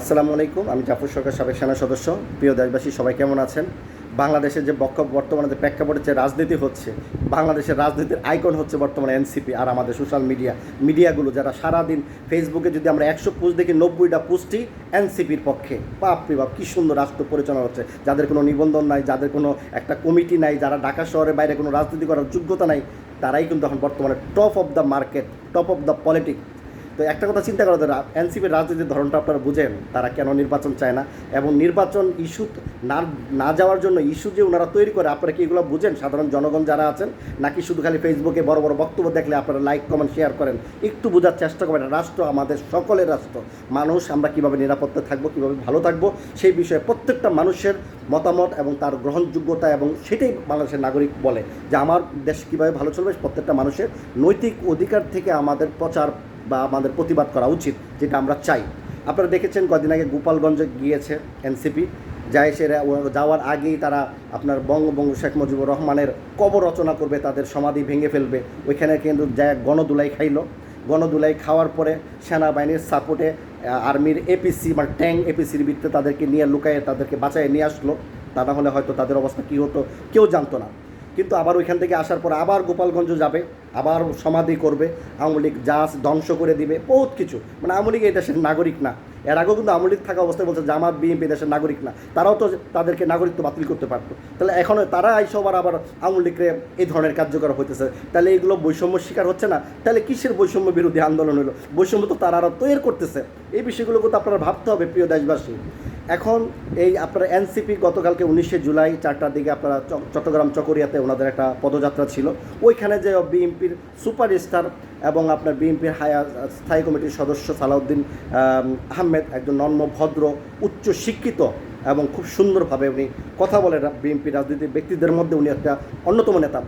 আসসালামু আলাইকুম, আমি জাফর সরকার সাবেক সেনা সদস্য। প্রিয় দেশবাসী, সবাই কেমন আছেন? বাংলাদেশের যে বক্ষ বর্তমানে যে প্রেক্ষাপটে যে রাজনীতি হচ্ছে, বাংলাদেশের রাজনীতির আইকন হচ্ছে বর্তমানে এনসিপি আর আমাদের সোশ্যাল মিডিয়া, মিডিয়াগুলো যারা সারাদিন ফেসবুকে যদি আমরা একশো পোস্ট দেখি, নব্বইটা পোস্টই এনসিপির পক্ষে। বাপরে বাপ, কী সুন্দর রাষ্ট্র পরিচালনা হচ্ছে। যাদের কোনো নিবন্ধন নাই, যাদের কোনো একটা কমিটি নাই, যারা ঢাকা শহরের বাইরে কোনো রাজনীতি করার যোগ্যতা নাই, তারাই কিন্তু এখন বর্তমানে top of the market top of the politics তো একটা কথা চিন্তা করা যারা এনসিপির রাজনীতির ধরনটা আপনারা বুঝেন, তারা কেন নির্বাচন চায় না? এবং নির্বাচন ইস্যু না না যাওয়ার জন্য ইস্যু যে ওনারা তৈরি করে, আপনারা কি এগুলো বুঝেন? সাধারণ জনগণ যারা আছেন, নাকি শুধু খালি ফেসবুকে বড় বড় বক্তব্য দেখলে আপনারা লাইক কমেন্ট শেয়ার করেন? একটু বোঝার চেষ্টা করেন, রাষ্ট্র আমাদের সকলের রাষ্ট্র। মানুষ আমরা কীভাবে নিরাপত্তা থাকব, কীভাবে ভালো থাকব, সেই বিষয়ে প্রত্যেকটা মানুষের মতামত এবং তার গ্রহণযোগ্যতা এবং সেটাই বাংলাদেশের নাগরিক বলে যে আমার দেশ কীভাবে ভালো চলবে, প্রত্যেকটা মানুষের নৈতিক অধিকার থেকে আমাদের প্রচার বা আমাদের প্রতিবাদ করা উচিত, যেটা আমরা চাই। আপনারা দেখেছেন কদিন আগে গোপালগঞ্জে গিয়েছে এনসিপি। যায় সে যাওয়ার আগেই তারা আপনার বঙ্গবঙ্গ শেখ মুজিবুর রহমানের কবর রচনা করবে, তাদের সমাধি ভেঙে ফেলবে। ওইখানে কিন্তু যায় গণদুলাই খাইলো। গণদুলাই খাওয়ার পরে সেনাবাহিনীর সাপোর্টে আর্মির এপিসি মানে ট্যাঙ্ক এপিসির ভিত্তিতে তাদেরকে নিয়ে লুকায়ে তাদেরকে বাঁচায় নিয়ে আসলো। তা না হলে হয়তো তাদের অবস্থা কী হতো, কেউ জানতো না। কিন্তু আবার ওইখান থেকে আসার পর আবার গোপালগঞ্জ যাবে, আবার সমাধি করবে, আওয়ামী লীগ জাহাজ ধ্বংস করে দিবে, বহুত কিছু। মানে আওয়ামী লীগ এই দেশের নাগরিক না। এর আগেও কিন্তু আওয়ামী লীগ থাকা অবস্থায় বলছে জামাত, বিএনপি দেশের নাগরিক না। তারাও তো তাদেরকে নাগরিকত্ব বাতিল করতে পারতো। তাহলে এখন তারা এই সবার আবার আওয়ামী লীগকে এই ধরনের কার্যকর হইতেছে। তাহলে এইগুলো বৈষম্য শিকার হচ্ছে না? তাহলে কিসের বৈষম্য বিরোধী আন্দোলন হলো? বৈষম্য তো তারা আরও তৈরি করতেছে। এই বিষয়গুলো কিন্তু আপনারা ভাবতে হবে, প্রিয় দেশবাসী। এখন এই আপনারা এনসিপি গতকালকে উনিশে জুলাই চারটার দিকে আপনারা চট্টগ্রাম চকরিয়াতে ওনাদের একটা পদযাত্রা ছিল। ওইখানে যে বিএনপির সুপারস্টার এবং আপনার বিএনপির হায়া স্থায়ী কমিটির সদস্য সালাউদ্দিন আহমেদ একজন নন্ম ভদ্র, উচ্চ শিক্ষিত এবং খুব সুন্দরভাবে উনি কথা বলেন বিএনপি রাজনীতির ব্যক্তিদের মধ্যে উনি একটা অন্যতম নেতা।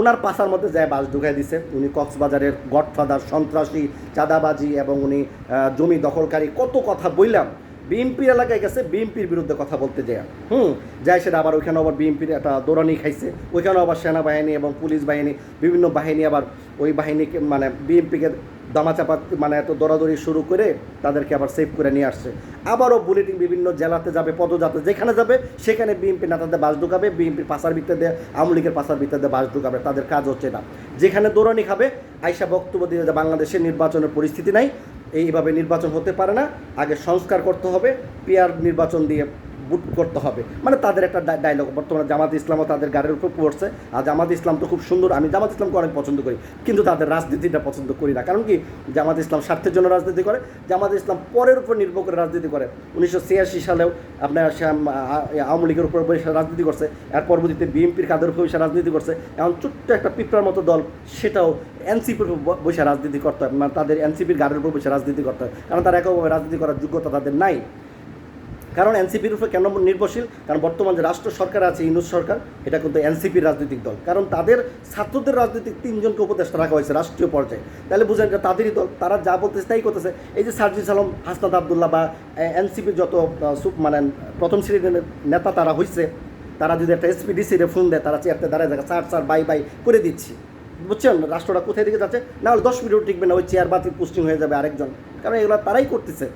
উনার পাশার মধ্যে যায় বাস ঢুকাই দিছে। উনি কক্সবাজারের গডফাদার, সন্ত্রাসী, চাঁদাবাজি এবং উনি জমি দখলকারী কত কথা বললাম। বিএনপির এলাকায় গেছে বিএমপির বিরুদ্ধে কথা বলতে যায়। হুম, যায় সেটা আবার ওইখানে আবার বিএমপির একটা দৌড়ানি খাইছে। ওইখানে আবার সেনাবাহিনী এবং পুলিশ বাহিনী, বিভিন্ন বাহিনী আবার ওই বাহিনীকে মানে বিএনপিকে দামাচাপা মানে এত দৌড়াদৌড়ি শুরু করে তাদেরকে আবার সেভ করে নিয়ে আসছে। আবারও বুলেটিন বিভিন্ন জেলাতে যাবে, পদযাত্রা যেখানে যাবে, সেখানে বিএনপি নেতাদের বাস ঢুকাবে, বিএনপির পাশার ভিত্তিতে আওয়ামী লীগের পাশার ভিত্তিতে বাস ঢুকাবে, তাদের কাজ হচ্ছে না। যেখানে দৌড়ানি খাবে, আইসা বক্তব্য দিয়ে যে বাংলাদেশের নির্বাচনের পরিস্থিতি নাই এইভাবে নির্বাচন হতে পারে না। আগে সংস্কার করতে হবে পেয়ার নির্বাচন দিয়ে বুট করতে হবে। মানে তাদের একটা ডায়লগ বর্তমানে জামাত ইসলামও তাদের গাড়ির উপর পড়ছে, আর জামাত ইসলাম তো খুব সুন্দর, আমি জামাত ইসলামকে অনেক পছন্দ করি, কিন্তু তাদের রাজনীতিটা পছন্দ করি না। কারণ কি? জামাত ইসলাম স্বার্থের জন্য রাজনীতি করে, জামাত ইসলাম পরের উপর নির্ভর করে রাজনীতি করে। উনিশশো ছিয়াশি সালেও আপনার আওয়ামী লীগের উপর বসে রাজনীতি করছে, এর পরবর্তীতে বিএনপির কাদের উপর বসে রাজনীতি করছে এখন ছোট্ট একটা পিঁপড়ার মতো দল, সেটাও এনসিপির উপর বসে রাজনীতি করতে হয় মানে তাদের এনসিপির গাড়ির উপর বসে রাজনীতি করতে হয়, কারণ তারা একভাবে রাজনীতি করার যোগ্যতা তাদের নাই। কারণ এনসিপির উপরে কেন নির্ভরশীল? কারণ বর্তমান যে রাষ্ট্র সরকার আছে ইউনুস সরকার, এটা কিন্তু এনসিপির রাজনৈতিক দল। কারণ তাদের ছাত্রদের রাজনৈতিক তিনজনকে উপদেষ্টা রাখা হয়েছে রাষ্ট্রীয় পর্যায়ে। তাহলে বুঝেন যে তাদেরই দল, তারা যা বলতেছে তাই করতেছে। এই যে সার্জিস আলম হাসনাদ আবদুল্লাহ বা এনসিপির যত মানে প্রথম শ্রেণির নেতা তারা হয়েছে তারা যদি একটা এসপিডিসিরে ফোন দেয়, তারা চেয়ারতে দাঁড়ায় থাকে, স্যার স্যার বাই বাই করে দিচ্ছি। বুঝছেন? রাষ্ট্রটা কোথায় দিকে যাচ্ছে? না হলে দশ মিনিট টিকবে না, ওই চেয়ার বাতিল পোস্টিং হয়ে যাবে আরেকজন। কারণ এগুলো তারাই করতেছে।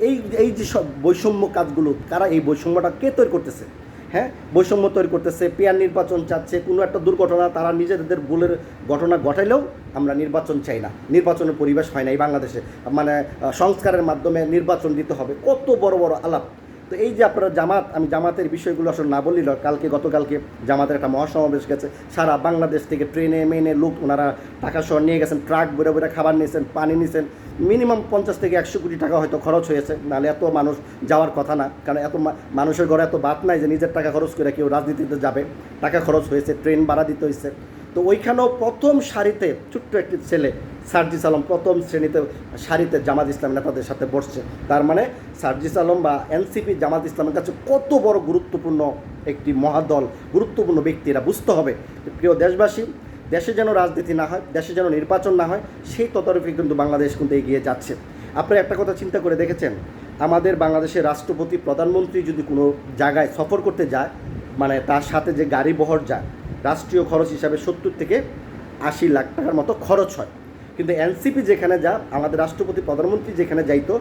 এই এই যে সব বৈষম্য কাজগুলো, কারা এই বৈষম্যটা কে তৈরি করতেছে? হ্যাঁ? বৈষম্য তৈরি করতেছে, পেয়ার নির্বাচন চাচ্ছে, কোনো একটা দুর্ঘটনা, তারা নিজেদের ভুলের ঘটনা ঘটাইলেও আমরা নির্বাচন চাই না। নির্বাচনের পরিবেশ হয় না এই বাংলাদেশে। মানে সংস্কারের মাধ্যমে নির্বাচন দিতে হবে। কত বড় বড় আলাপ। তো এই যে আপনারা জামাত, আমি জামাতের বিষয়গুলো আসলে না বললিল কালকে, গতকালকে জামাতের একটা মহাসমাবেশ গেছে। সারা বাংলাদেশ থেকে ট্রেনে, মেনে লোক ওনারা টাকা শহর নিয়ে গেছেন, ট্রাক বেরো বেরো খাবার নিয়েছেন, পানি নিয়েছেন। মিনিমাম পঞ্চাশ থেকে একশো কোটি টাকা হয়তো খরচ হয়েছে, নাহলে এত মানুষ যাওয়ার কথা না। কারণ এত মানুষের ঘরে এত বাত নাই যে নিজের টাকা খরচ করে কেউ রাজনীতিতে যাবে। টাকা খরচ হয়েছে, ট্রেন ভাড়া দিতে হয়েছে। তো ওইখানেও প্রথম সারিতে ছোট্ট একটি ছেলে সার্জিস আলম প্রথম শ্রেণীতে সারিতে জামাত ইসলাম নেতাদের সাথে বসছে। তার মানে সার্জিস আলম বা এনসিপি জামাত ইসলামের কাছে কত বড় গুরুত্বপূর্ণ একটি মহাদল, গুরুত্বপূর্ণ ব্যক্তিরা বুঝতে হবে। প্রিয় দেশবাসী, দেশে যেন রাজনীতি না হয়, দেশে যেন নির্বাচন না হয়, সেই ততরফে কিন্তু বাংলাদেশ কিন্তু এগিয়ে যাচ্ছে। আপনি একটা কথা চিন্তা করে দেখেছেন? আমাদের বাংলাদেশের রাষ্ট্রপতি, প্রধানমন্ত্রী যদি কোনো জায়গায় সফর করতে যায় মানে তার সাথে যে গাড়ি বহর যায়, রাষ্ট্রীয় খরচ হিসাবে সত্তর থেকে আশি লাখ টাকার মতো খরচ হয়। কিন্তু এনসিপি যেখানে যা, আমাদের রাষ্ট্রপতি, প্রধানমন্ত্রী যেখানে যাইতো,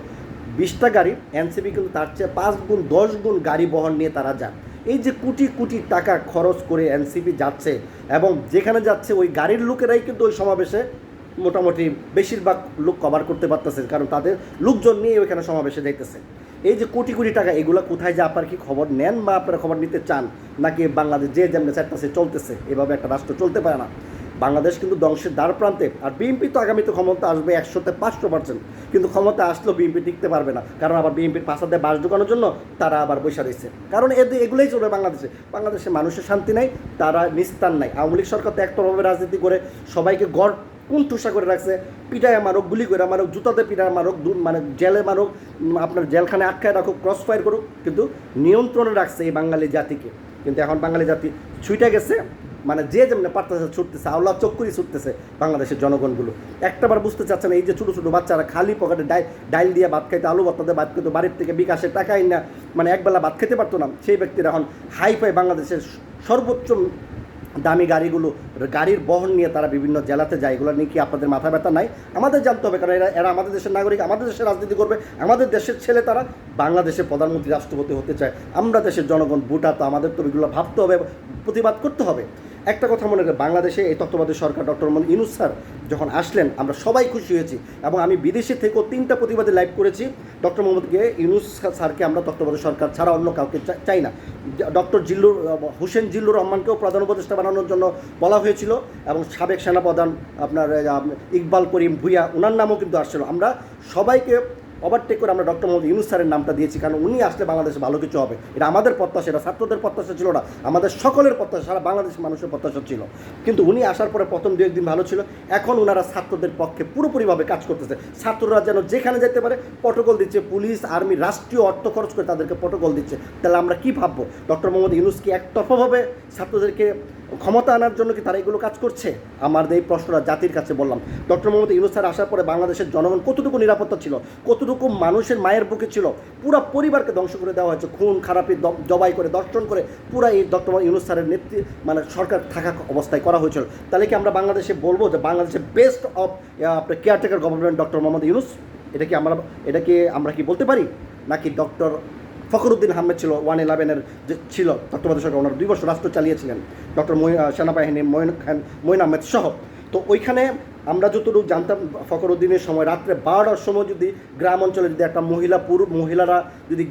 বিশটা গাড়ি, এনসিপি কিন্তু তার চেয়ে পাঁচ গুণ, দশ গুণ গাড়ি বহন নিয়ে তারা যান। এই যে কোটি কোটি টাকা খরচ করে এনসিপি যাচ্ছে এবং যেখানে যাচ্ছে, ওই গাড়ির লোকেরাই কিন্তু ওই সমাবেশে মোটামুটি বেশিরভাগ লোক কভার করতে পারতেছে, কারণ তাদের লোকজন নিয়ে ওইখানে সমাবেশে যাইতেছে। এই যে কোটি কোটি টাকা, এগুলো কোথায় যে আপনার কি খবর? নেন বা আপনারা খবর নিতে চান, নাকি বাংলাদেশ যে যেমন চারটাছে চলতেছে। এভাবে একটা রাষ্ট্র চলতে পারে না। বাংলাদেশ কিন্তু ধ্বংসের দ্বার প্রান্তে। আর বিএনপি তো আগামীতে ক্ষমতা আসবে একশোতে পাঁচশো পার্সেন্ট কিন্তু ক্ষমতা আসলেও বিএনপি টিকতে পারবে না। কারণ আবার বিএনপির পাশাতে বাস ঢুকানোর জন্য তারা আবার বসে দিচ্ছে কারণ এদের এগুলোই চলবে বাংলাদেশে। বাংলাদেশে মানুষের শান্তি নাই, তারা নিস্তার নাই। আওয়ামী লীগ সরকার তো একতরভাবে রাজনীতি করে সবাইকে গড় কোন ঠুসা করে রাখছে। পিটায় মারুক, গুলি করে মারুক, জুতাতে পিটায় মারুক মানে জেলে মারুক আপনার জেলখানে আটকায় রাখুক ক্রস ফায়ার করুক। কিন্তু নিয়ন্ত্রণে রাখছে এই বাঙালি জাতিকে। কিন্তু এখন বাঙালি জাতি ছুটে গেছে। মানে যে যেমন পারতেছে ছুটতেছে আল্লাহ চক্করি ছুটতেছে বাংলাদেশের জনগণগুলো। একটাবার বুঝতে চাচ্ছে না, এই যে ছোটো ছোটো বাচ্চারা খালি পকেটে ডাই ডাইল দিয়ে ভাত খাইতে, আলু ভর্তা দিয়ে ভাত খেতে বাড়ির থেকে বিকাশের টাকাই না মানে একবেলা ভাত খেতে পারতো না। সেই ব্যক্তিরা এখন হাই ফাই বাংলাদেশের সর্বোচ্চ দামি গাড়িগুলো, গাড়ির বহন নিয়ে তারা বিভিন্ন জেলাতে যায়, এগুলো নিয়ে কি আপনাদের মাথা ব্যথা নাই? আমাদের জানতে হবে, কারণ এরা এরা আমাদের দেশের নাগরিক, আমাদের দেশের রাজনীতি করবে, আমাদের দেশের ছেলে তারা বাংলাদেশের প্রধানমন্ত্রী, রাষ্ট্রপতি হতে চায়। আমরা দেশের জনগণ ভোটা তো আমাদের তো এগুলো ভাবতে হবে, প্রতিবাদ করতে হবে। একটা কথা মনে করে, বাংলাদেশে এই তত্ত্ববাদী সরকার ডক্টর মোহাম্মদ ইনুস স্যার যখন আসলেন, আমরা সবাই খুশি হয়েছি এবং আমি বিদেশে থেকেও তিনটা প্রতিবাদী লাইভ করেছি। ডক্টর মোহাম্মদকে ইনুস স্যারকে আমরা তত্ত্ববাদী সরকার ছাড়া অন্য কাউকে চাই না। ডক্টর জিল্লুর, হোসেন জিল্লুর রহমানকেও প্রধান উপদেষ্টা বানানোর জন্য বলা হয়েছিল এবং সাবেক সেনাপ্রধান আপনার ইকবাল করিম ভুইয়া ওনার নামও কিন্তু আসছিল। আমরা সবাইকে ওভারটেক করে আমরা ডক্টর মোহাম্মদ ইউনুস স্যারের নামটা দিয়েছি, কারণ উনি আসলে বাংলাদেশে ভালো কিছু হবে। এটা আমাদের প্রত্যাশা, এটা ছাত্রদের প্রত্যাশা ছিল না, আমাদের সকলের প্রত্যাশা, সারা বাংলাদেশের মানুষের প্রত্যাশা ছিল। কিন্তু উনি আসার পরে প্রথম দু একদিন ভালো ছিল, এখন ওনারা ছাত্রদের পক্ষে পুরোপুরিভাবে কাজ করতেছে। ছাত্ররা যেন যেখানে যেতে পারে, প্রটোকল দিচ্ছে, পুলিশ, আর্মি, রাষ্ট্রীয় অর্থ খরচ করে তাদেরকে প্রটোকল দিচ্ছে। তাহলে আমরা কি ভাববো? ডক্টর মোহাম্মদ ইউনুস কি একতরফাভাবে ছাত্রদেরকে ক্ষমতা আনার জন্য কি তারা এগুলো কাজ করছে? আমার এই প্রশ্নটা জাতির কাছে বললাম। ডক্টর মোহাম্মদ ইউনুস স্যার আসার পরে বাংলাদেশের জনগণ কতটুকু নিরাপত্তা ছিল, কতটুকু মানুষের মায়ের বুকে ছিল, পুরো পরিবারকে ধ্বংস করে দেওয়া হয়েছে, খুন, খারাপি জবাই করে, দর্শন করে, পুরো এই ডক্টর মোহাম্মদ ইউনুস স্যারের নেতৃত্বে মানে সরকার থাকা অবস্থায় করা হয়েছিল। তাহলে কি আমরা বাংলাদেশে বলব যে বাংলাদেশের বেস্ট অফ আপনার caretaker government doctor Mohammad Yunus? এটা কি আমরা, এটা কি আমরা কি বলতে পারি? নাকি ডক্টর ফখরুদ্দিন আহমেদ ছিল, ওয়ান ইলেভেনের যে ছিল তত্ত্বাবধায়ক সরকার, ওনার দুই বছর রাষ্ট্র চালিয়েছিলেন। ডক্টর সেনাবাহিনী মইন খান মইন আহমেদ সহ। তো ওইখানে আমরা যতটুকু জানতাম ফখরুদ্দিনের সময়, রাত্রে বারোটার সময় যদি গ্রাম অঞ্চলে যদি একটা মহিলা পুরুষ, মহিলারা যদি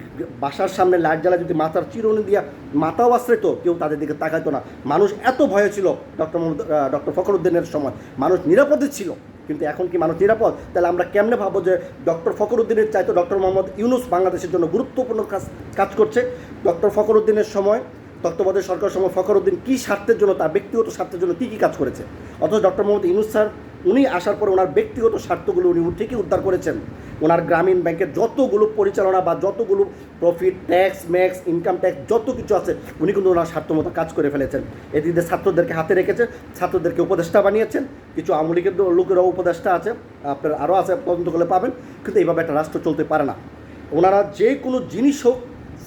বাসার সামনে লাইট জ্বালায়, যদি মাথার চিরুনি দিয়া মাথাও আশ্রিত, কেউ তাদের দিকে তাকাইতো না। মানুষ এত ভয়ে ছিল ডক্টর মোহাম্মদ ডক্টর ফখরুদ্দিনের সময়। মানুষ নিরাপদে ছিল, কিন্তু এখন কি মানুষ নিরাপদ? তাহলে আমরা কেমনে ভাববো যে ডক্টর ফখরুদ্দিনের চাইতো ডক্টর মোহাম্মদ ইউনুস বাংলাদেশের জন্য গুরুত্বপূর্ণ কাজ কাজ করছে? ডক্টর ফখরুদ্দিনের সময়, তত্ত্বাবধায়ক সরকার সময় ফখরুদ্দিন কী স্বার্থের জন্য, তার ব্যক্তিগত স্বার্থের জন্য কী কী কাজ করেছে? অথচ ডক্টর মোহাম্মদ ইউনুস স্যার উনি আসার পর ওনার ব্যক্তিগত স্বার্থগুলো উনি ঠিকই উদ্ধার করেছেন। ওনার গ্রামীণ ব্যাংকের যতগুলো পরিচালনা বা যতগুলো profit tax max income tax যত কিছু আছে, উনি কিন্তু ওনার স্বার্থ মতো কাজ করে ফেলেছেন। এদিকে ছাত্রদেরকে হাতে রেখেছেন ছাত্রদেরকে উপদেষ্টা বানিয়েছেন। কিছু আওয়ামী লীগের লোকেরাও উপদেষ্টা আছে, আপনার আরও আছে তদন্ত করলে পাবেন। কিন্তু এইভাবে একটা রাষ্ট্র চলতে পারে না। ওনারা যে কোনো জিনিস হোক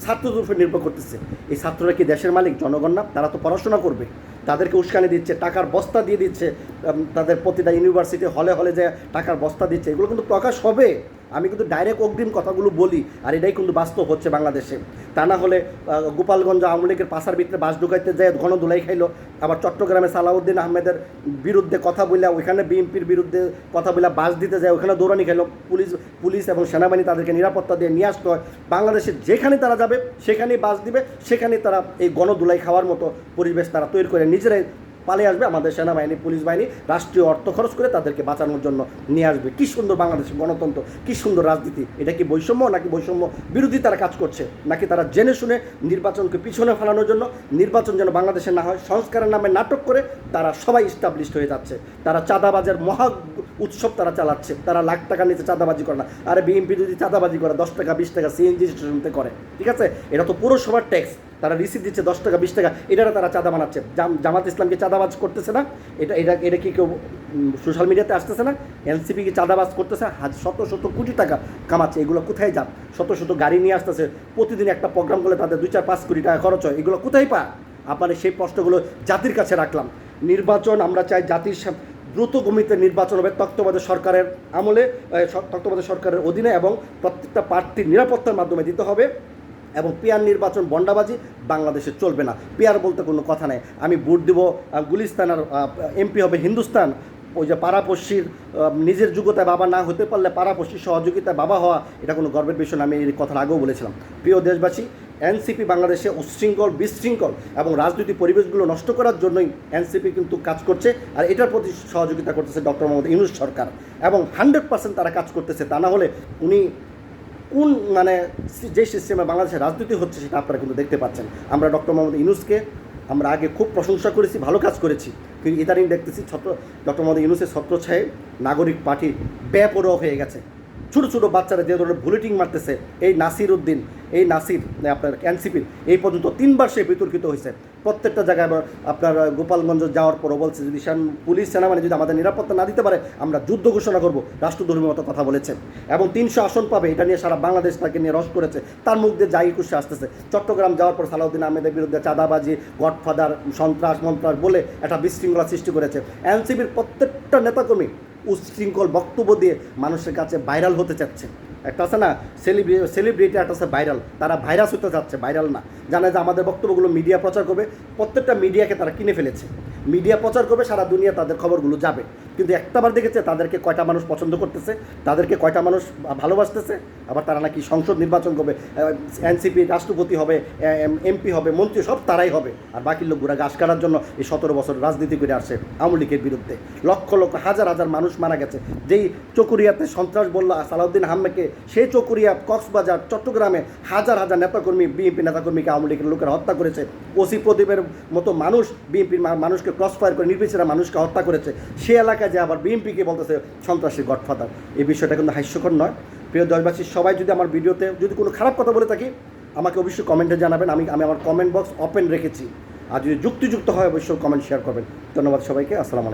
ছাত্রদের উপর নির্ভর করতেছে। এই ছাত্ররা কি দেশের মালিক, জনগণ না? তারা তো পড়াশোনা করবে। তাদেরকে উস্কানি দিচ্ছে, টাকার বস্তা দিয়ে দিচ্ছে তাদের প্রতিটা ইউনিভার্সিটি হলে হলে যে টাকার বস্তা দিচ্ছে, এগুলো কিন্তু প্রকাশ হবে। আমি কিন্তু ডাইরেক্ট অগ্রিম কথাগুলো বলি, আর এটাই কিন্তু বাস্তব হচ্ছে বাংলাদেশে। তা না হলে গোপালগঞ্জ আওয়ামী লীগের পাশার ভিতরে বাস ঢুকাইতে যায় ঘন ধুলাই খাইলো। আবার চট্টগ্রামে সালাউদ্দিন আহমেদের বিরুদ্ধে কথা বলে ওইখানে বিএনপির বিরুদ্ধে কথা বলে বাস দিতে যায় ওখানে দৌড়ানি খাইলো। পুলিশ পুলিশ এবং সেনাবাহিনী তাদেরকে নিরাপত্তা দিয়ে নিয়ে আসতে হয়। বাংলাদেশে যেখানে তারা যাবে, সেখানেই বাস দিবে সেখানে তারা এই গণধুলাই খাওয়ার মতো পরিবেশ তারা তৈরি করে। নিজেরাই পালিয়ে আসবে, আমাদের সেনাবাহিনী, পুলিশ বাহিনী, রাষ্ট্রীয় অর্থ খরচ করে তাদেরকে বাঁচানোর জন্য নিয়ে আসবে। কী সুন্দর বাংলাদেশের গণতন্ত্র, কী সুন্দর রাজনীতি। এটা কি বৈষম্য নাকি বৈষম্য বিরোধী তারা কাজ করছে? নাকি তারা জেনে শুনে নির্বাচনকে পিছনে ফেলানোর জন্য নির্বাচন যেন বাংলাদেশে না হয়, সংস্কারের নামে নাটক করে তারা সবাই স্টাবলিশড হয়ে যাচ্ছে। তারা চাঁদাবাজের মহা উৎসব তারা চালাচ্ছে। তারা লাখ টাকা নিচে চাঁদাবাজি করে না। আরে বিএনপি যদি চাঁদাবাজি করে, দশ টাকা, বিশ টাকা, সিএনজি স্টেশনতে করে। ঠিক আছে? এটা তো পুরসভার ট্যাক্স তারা রিসিভ দিচ্ছে দশ টাকা, বিশ টাকা এটারা তারা চাঁদা বানাচ্ছে। জাম- জামাত ইসলামকে চাঁদাবাজ করতেছে না, এটা এটা এটা কি কেউ সোশ্যাল মিডিয়াতে আসতেছে না? এনসিপি কি চাঁদাবাজ করতেছে? শত শত কোটি টাকা কামাচ্ছে, এগুলো কোথায় যান শত শত গাড়ি নিয়ে আসতেছে, প্রতিদিন একটা প্রোগ্রাম করলে তাদের দুই চার, পাঁচ কোটি টাকা খরচ হয়, এগুলো কোথায় পা আপনার সেই প্রশ্নগুলো জাতির কাছে রাখলাম। নির্বাচন, আমরা চাই জাতির দ্রুত গমিতে নির্বাচন হবে তত্ত্বাবধায়ক সরকারের আমলে তত্ত্বাবধায়ক সরকারের অধীনে এবং প্রত্যেকটা প্রার্থীর নিরাপত্তার মাধ্যমে দিতে হবে। এবং পিয়ার নির্বাচন বন্ডাবাজি বাংলাদেশে চলবে না। পিয়ার বলতে কোনো কথা নেই। আমি ভোট দিব গুলিস্তান আর এমপি হবে হিন্দুস্তান। ওই যে পাড়াপড়শির নিজের যোগ্যতায় বাবা না হতে পারলে পাড়াপড়শির সহযোগিতায় বাবা হওয়া, এটা কোনো গর্বের বিষয় না, আমি এই কথার আগেও বলেছিলাম। প্রিয় দেশবাসী, এনসিপি বাংলাদেশে উচ্ছৃঙ্খল, বিশৃঙ্খল এবং রাজনৈতিক পরিবেশগুলো নষ্ট করার জন্যই এনসিপি কিন্তু কাজ করছে আর এটার প্রতি সহযোগিতা করতেছে ডক্টর মোহাম্মদ ইউনুস সরকার। এবং হান্ড্রেড পার্সেন্ট তারা কাজ করতেছে, তা না হলে উনি কোন মানে যে সিস্টেমে বাংলাদেশের রাজনীতি হচ্ছে সেটা আপনারা কিন্তু দেখতে পাচ্ছেন। আমরা ডক্টর মোহাম্মদ ইউনুসকে আমরা আগে খুব প্রশংসা করেছি, ভালো কাজ করেছি, কিন্তু ইদানিং দেখতেছি ছত্র, ডক্টর মোহাম্মদ ইউনুসের ছত্রছায়ে নাগরিক পার্টির বেপরোয়া হয়ে গেছে। ছোটো ছোটো বাচ্চারা যে ধরনের বুলেটিং মারতেছে, এই নাসির উদ্দিন, এই নাসির মানে আপনার এনসিপির, এই পর্যন্ত তিনবার সে বিতর্কিত হয়েছে। প্রত্যেকটা জায়গায় আপনার গোপালগঞ্জ যাওয়ার পরও বলছে, যদি পুলিশ সেনাবাহিনী যদি আমাদের নিরাপত্তা না দিতে পারে, আমরা যুদ্ধ ঘোষণা করব রাষ্ট্রধর্মীয় মতো কথা বলেছেন এবং তিনশো আসন পাবে, এটা নিয়ে সারা বাংলাদেশ তাকে নিয়ে রস করেছে। তার মুখ দিয়ে যাই খুশি আসতেছে। চট্টগ্রাম যাওয়ার পর সালাউদ্দিন আহমেদের বিরুদ্ধে চাঁদাবাজি, গডফাদার, সন্ত্রাস, মন্ত্রাস বলে একটা বিশৃঙ্খলা সৃষ্টি করেছে। এনসিপির প্রত্যেকটা নেতাকর্মী উচ্ছৃঙ্খল বক্তব্য দিয়ে মানুষের কাছে ভাইরাল হতে চাচ্ছে। একটা আছে না সেলিব্রিটি সেলিব্রিটি একটা আছে ভাইরাল, তারা ভাইরাস হতে চাচ্ছে, ভাইরাল না। জানে যে আমাদের বক্তব্যগুলো মিডিয়া প্রচার করবে, প্রত্যেকটা মিডিয়াকে তারা কিনে ফেলেছে। মিডিয়া প্রচার করবে, সারা দুনিয়া তাদের খবরগুলো যাবে। কিন্তু একটাবার দেখেছে, তাদেরকে কয়টা মানুষ পছন্দ করতেছে, তাদেরকে কয়টা মানুষ ভালোবাসতেছে, আবার তারা নাকি সংসদ নির্বাচন করবে এনসিপি রাষ্ট্রপতি হবে এমপি হবে, মন্ত্রী, সব তারাই হবে, আর বাকি লোকগুলা গাছ কাটার জন্য এই সতেরো বছর রাজনীতি করে আসে আওয়ামী লীগের বিরুদ্ধে। লক্ষ লক্ষ, হাজার হাজার মানুষ মারা গেছে। যেই চকুরিয়াতে সন্ত্রাস বলল সালাউদ্দিন আহমেদকে সেই চকুরিয়া কক্সবাজার, চট্টগ্রামে হাজার হাজার নেতাকর্মী, বিএনপি নেতাকর্মীকে আওয়ামী লীগের লোকেরা হত্যা করেছে। ওসি প্রদীপের মতো মানুষ বিএনপির মানুষকে ক্রস ফায়ার করে নির্বিচারা মানুষকে হত্যা করেছে। সে এলাকায় যে আবার বিএনপিকে বলতেছে, সন্ত্রাসী গডফাদার। এই বিষয়টা কিন্তু হাস্যকর নয়। প্রিয় দশবাসী, সবাই যদি আমার ভিডিওতে যদি কোনো খারাপ কথা বলে থাকি, আমাকে অবশ্যই কমেন্টে জানাবেন। আমি আমি আমার কমেন্ট বক্স ওপেন রেখেছি। আর যদি যুক্তিযুক্ত হয়, অবশ্যই কমেন্ট শেয়ার করবেন। ধন্যবাদ সবাইকে। আসসালাম